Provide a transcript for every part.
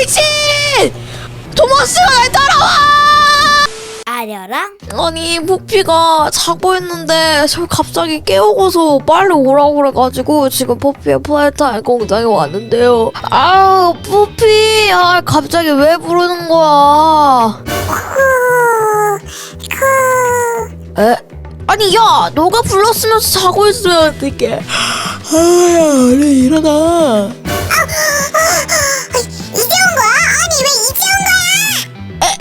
미친! 토마스가 날 따라와! 아려랑? 아니 포피가 자고 있는데 저 갑자기 깨우고서 빨리 오라고 그래가지고 지금 포피의 플라이타임 공장에 왔는데요. 아우 포피! 아 갑자기 왜 부르는 거야? 에? 아니 야! 너가 불렀으면서 자고 있으면 어떡해. 아야 얼른 일어나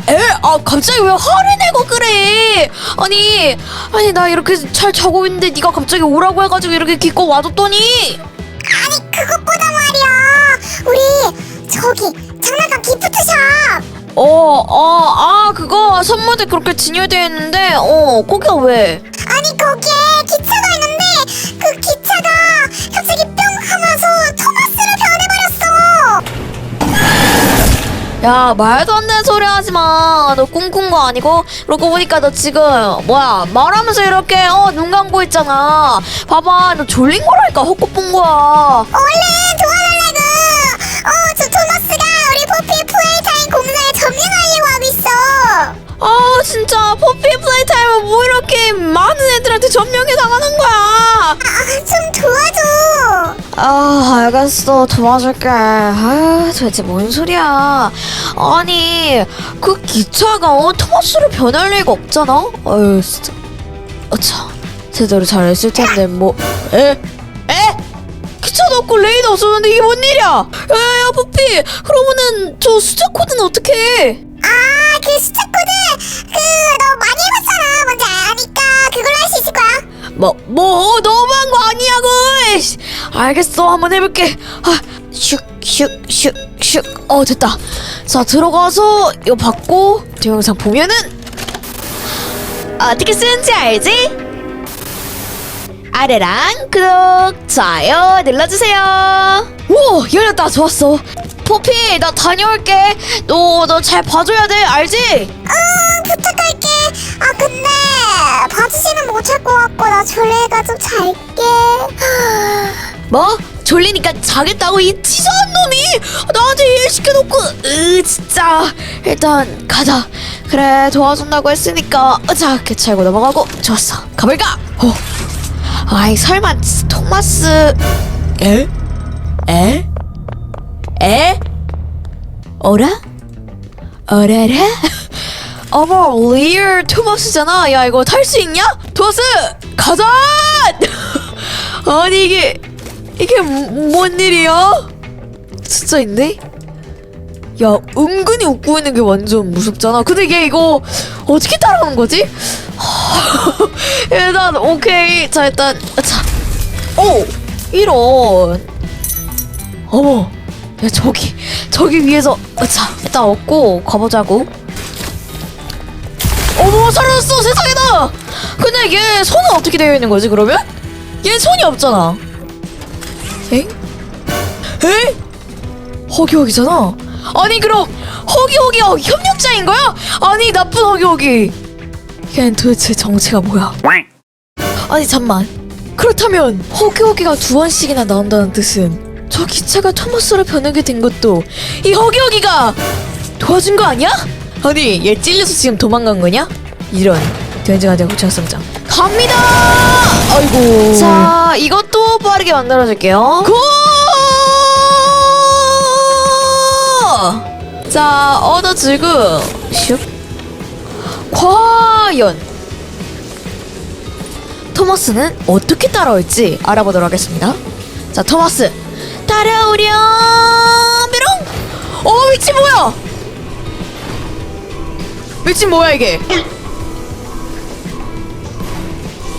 에? 아 갑자기 왜 화를 내고 그래 아니 아니 나 이렇게 잘 자고 있는데 네가 갑자기 오라고 해가지고 이렇게 기껏 와줬더니 아니 그것보다 말이야 우리 저기 장난감 기프트샵 어, 어, 아, 그거 선물대 그렇게 진열되어 있는데, 어, 거기가 왜? 아니 거기에 야, 말도 안 되는 소리 하지 마. 너 꿈꾼 거 아니고? 그러고 보니까 너 지금, 뭐야, 말하면서 이렇게, 어, 눈 감고 있잖아. 봐봐, 너 졸린 거라니까, 본 거야. 얼른 도와달라고 어 저 토마스가 우리 포피 플레이타임 공장에 점령하려고 하고 있어 아, 진짜, 퍼피 플레이타임은 뭐 이렇게 많은 애들한테 점령해 당하는 거야. 아 좀 도와줘 아, 알겠어. 도와줄게. 아, 도대체 뭔 소리야. 아니, 그 기차가 어, 토마스로 변할 리가 없잖아? 아유, 진짜. 어차, 제대로 잘했을 텐데, 뭐. 에? 에? 기차도 없고 레이도 없었는데 이게 뭔 일이야? 야, 야, 야, 뽀삐. 그러면은 저 숫자 코드는 어떻게 해? 아 그 숫자 코드 그 너 많이 해봤잖아 뭔지 아니까 그걸로 할 수 있을 거야 뭐, 뭐, 너무한 거 아니냐고! 이씨. 알겠어, 한번 해볼게. 아, 슉, 슉, 슉, 슉. 어, 됐다. 자, 들어가서 이거 받고 동영상 보면은 어떻게 쓰는지 알지? 아래랑 구독, 좋아요 눌러주세요. 오, 열렸다. 좋았어. 포피, 나 다녀올게. 너, 너 잘 봐줘야 돼. 알지? 응 부탁할게 아 근데 봐주지는 못할 것 같고 나 졸리니까 좀 잘게 뭐? 졸리니까 자겠다고 이 치사한 놈이 나한테 일 시켜놓고 으 진짜 일단 가자 그래 도와준다고 했으니까 자 개찰고 넘어가고 좋았어 가볼까? 어. 아이 설마 치- 토마스 에? 에? 에? 어라? 어라라? 어머 리얼 토마스잖아 야 이거 탈 수 있냐? 토마스 가자! 아니 이게 이게 뭐- 뭔 일이야? 진짜 있네? 야 은근히 웃고 있는 게 완전 무섭잖아. 근데 얘 이거 어떻게 따라오는 거지? 일단 오케이. 자 일단 자 오! 이런. 어머. 야 저기 저기 위에서 자 일단 얻고 가보자고. 어머 사라졌어. 세상에나 근데 얘 손은 어떻게 되어 있는 거지 그러면? 얘 손이 없잖아 엥? 에? 허기허기잖아 아니 그럼 허기허기가 협력자인 거야? 아니 나쁜 허기허기 걔는 도대체 정체가 뭐야 아니 잠만 그렇다면 허기허기가 두 번씩이나 나온다는 뜻은 저 기차가 토마스로 변하게 된 것도 이 허기허기가 도와준 거 아니야? 아니 얘 찔려서 지금 도망간 거냐? 이런 된장한장 구창성장 갑니다! 아이고. 자 이것도 빠르게 만들어줄게요. 고! 자 얻어 지금 슉. 과연 토마스는 어떻게 따라올지 알아보도록 하겠습니다. 자 토마스. 따라오렴! 뾰롱! 어 미친 뭐야? 미친 뭐야 이게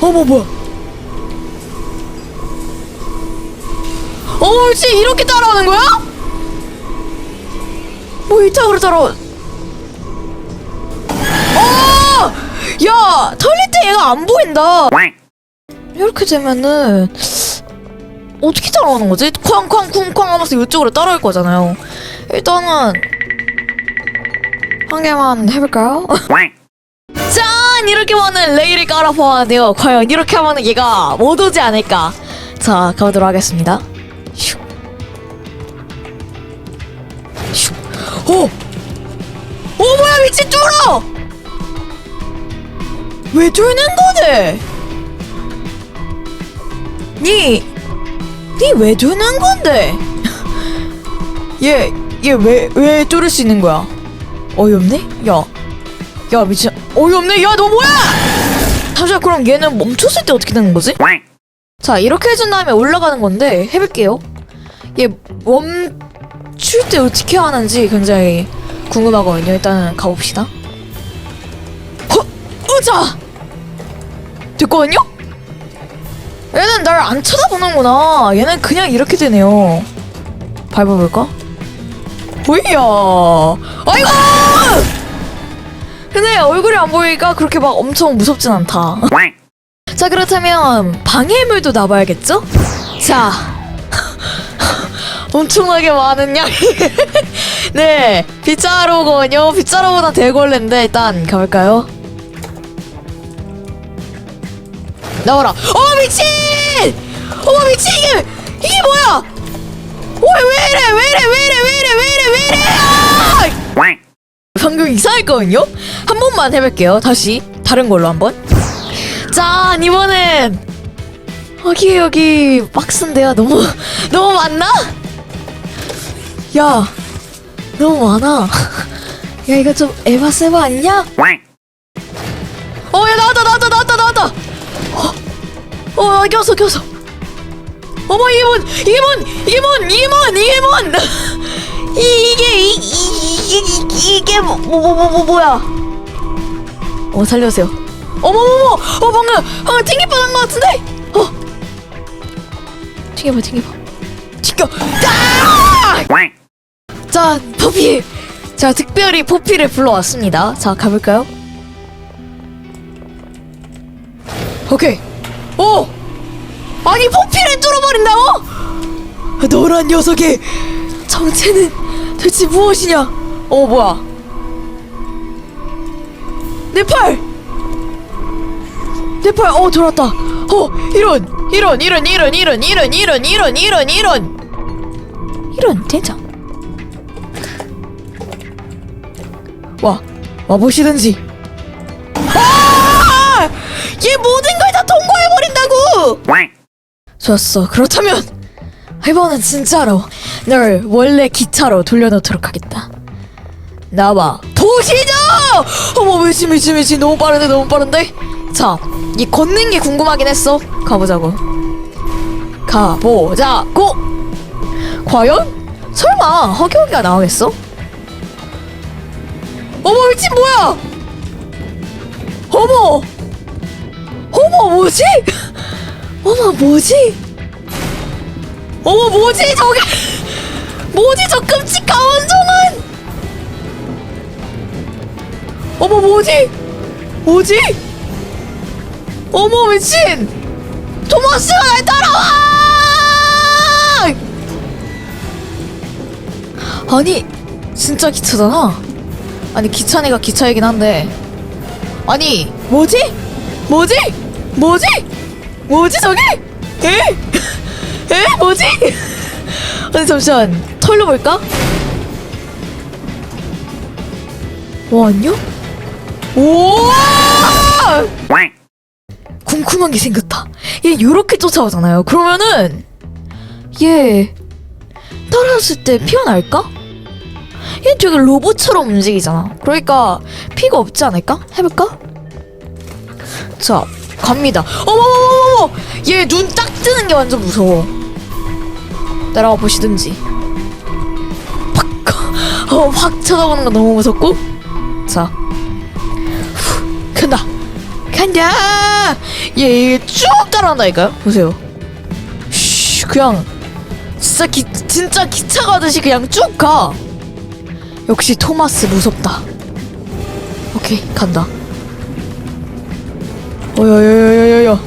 어머 뭐야 어머 미친 이렇게 따라오는 거야? 뭐 이쪽으로 따라오 어! 야 털릴 때 얘가 안 보인다 이렇게 되면은 어떻게 따라오는 거지? 쾅쾅 쿵쾅 하면서 이쪽으로 따라올 거잖아요 일단은 한 개만 해볼까요? 짠! 이렇게 많은 레일을 깔아보았는데요. 과연 이렇게 하면 얘가 못 오지 않을까? 자, 가보도록 하겠습니다. 슉. 슉. 어! 어 뭐야 미친 쫄아! 왜 쫄는 거네? 니, 니왜 쫄는 건데? 얘, 얘 왜, 왜 쫄을 수 있는 거야? 어이없네? 야, 야 미친, 어이없네? 야 너 뭐야? 잠시만 그럼 얘는 멈췄을 때 어떻게 되는 거지? 자 이렇게 해준 다음에 올라가는 건데 해볼게요. 얘 멈출 때 어떻게 하는지 굉장히 궁금하거든요. 일단은 가봅시다. 허! 으자! 됐거든요? 얘는 날 안 쳐다보는구나. 얘는 그냥 이렇게 되네요. 밟아볼까? 보이야. 아이고! 근데 얼굴이 안 보이니까 그렇게 막 엄청 무섭진 않다. 자 그렇다면 방해물도 놔봐야겠죠? 자. 엄청나게 많은 양이. 네. 빗자루거든요. 빗자루보다 대걸레인데 일단 가볼까요? 나와라. 어 미친! 어머 미친! 이게 이게 뭐야? 왜, 왜 이래? 왜 이래? 왜 이래? 왜 이래? 왜 이래? 왜 이래? 아! 방금 이상했거든요? 한 번만 해볼게요. 다시 다른 걸로 한번. 자 이번엔 여기 여기 박스인데요. 너무 너무 많나? 야 너무 많아. 야 이거 좀 에바 세바 아니냐? 어야 나왔다 나왔다 나왔다 나왔다. 어, 어 껴서 껴서 어머 이문 이문 이문 이문 이문! 이 이게 이, 이, 이, 이 이게 뭐뭐 뭐 뭐 뭐야? 어 살려주세요. 어머머머! 어 방금 방금 튕길 뻔한 것 같은데? 어? 튕겨봐 튕겨봐. 튕겨! 아! 자 포피. 자 특별히 포피를 불러왔습니다. 자 가볼까요? 오케이. 오! 아니 포피를 뚫어버린다고? 너란 녀석의 정체는 대체 무엇이냐? 어 뭐야 내 팔 내 팔, 어, 돌았다. 어, 이런, 이런, 이런, 이런, 이런, 이런, 이런, 이런, 이런, 이런. 이런, 대장. 와, 와보시든지. 아! 얘 모든 걸 다 통과해버린다고! 좋았어. 그렇다면, 이번엔 진짜로 널 원래 기차로 돌려놓도록 하겠다. 나와 보시죠! 어머 미친 미친 미친 너무 빠른데 너무 빠른데? 자, 이 걷는 게 궁금하긴 했어. 가보자고. 가보자고. 과연? 설마 허경이가 나오겠어? 어머 미친 뭐야? 어머, 어머 뭐지? 어머 뭐지? 어머 뭐지 저게? 뭐지 저 끔찍한 원종은? 어머 뭐지? 뭐지? 어머 미친! 토마스가 날 따라와! 아니 진짜 기차잖아. 아니 기차니가 기차이긴 한데 아니 뭐지? 뭐지? 뭐지? 뭐지 저게? 에? 에? 뭐지? 아니 잠시만 털려볼까? 와 안녕? 오! 궁금한 게 생겼다. 얘 요렇게 쫓아오잖아요. 그러면은 얘 떨어졌을 때 피가 날까? 얘 되게 로봇처럼 움직이잖아. 그러니까 피가 없지 않을까? 해볼까? 자, 갑니다. 어머머머머머! 얘눈 딱 뜨는 게 완전 무서워. 따라와 보시든지. 팍! 어, 확 쳐다보는 거 너무 무섭고. 자. 간다! 얘쭉 따라간다 니까요? 보세요. 쉬, 그냥 진짜 기, 진짜 기차 가듯이 그냥 쭉 가. 역시 토마스 무섭다. 오케이 간다. 어야야야야야야.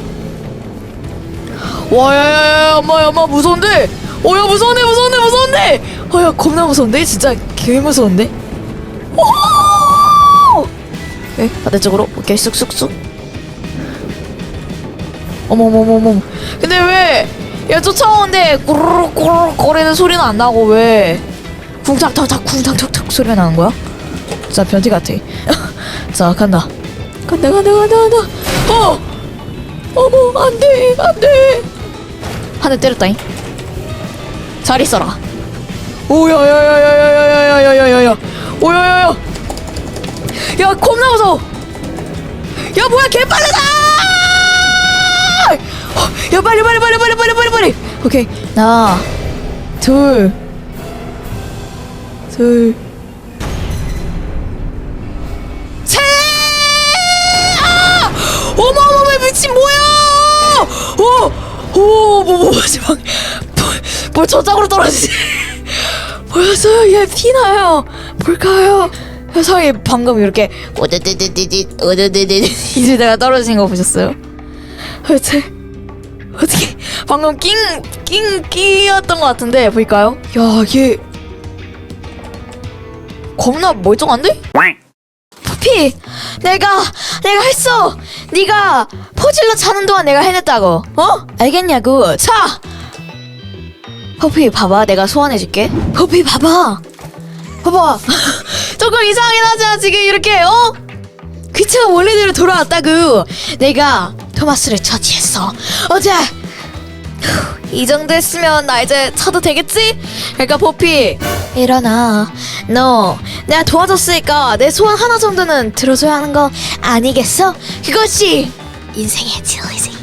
와야야야 엄마 엄마 무서운데. 어야 무서운데 무서운데 무서운데. 어야 겁나 무서운데 진짜 개 무서운데. 오! 네 반대쪽으로 오케이 쑥쑥쑥. 어머머머머. 근데 왜 얘 쫓아오는데 꾸르륵 거리는 소리는 안 나고 왜? 쿵탁탁탁 쿵탁탁탁 소리가 나는 거야? 자 변태 같아 자 간다 간다 간다 간다 간다 어! 어머 안돼 안돼 한 대 때렸다잉 잘 있어라 오야야야야야야야야야야야 오야야야 야 겁나 무서워 야 뭐야 개 빠르다 어, 야 빨리 빨리 빨리 빨리 빨리 빨리 빨리 오케이 하나 둘둘 셋! 아! 어머 어머 어머 미친 뭐야? 오! 오! 뭐, 뭐, 마지막 뭐, 뭘 저쪽으로 떨어지지? 보였어요? 얘 피나요. 뭘까요? 세상에 방금 이렇게 오드드드드드 오드드드드 이러다가 떨어진 거 보셨어요? 도대체 어떻게 방금 낑 낑 끼였던 것 같은데 보일까요? 야, 얘 겁나 멀쩡한데? 피 내가 내가 했어! 네가 포질러 자는 동안 내가 해냈다고 어? 알겠냐고. 자 퍼피 봐봐. 내가 소환해줄게. 퍼피 봐봐. 봐봐. 조금 이상하긴 하지만 지금 이렇게 어? 귀체가 원래대로 돌아왔다고. 내가 토마스를 처치했어 어제 이 정도 했으면 나 이제 차도 되겠지? 그러니까 포피 일어나 너 내가 도와줬으니까 내 소원 하나 정도는 들어줘야 하는 거 아니겠어? 그것이 인생의 진리지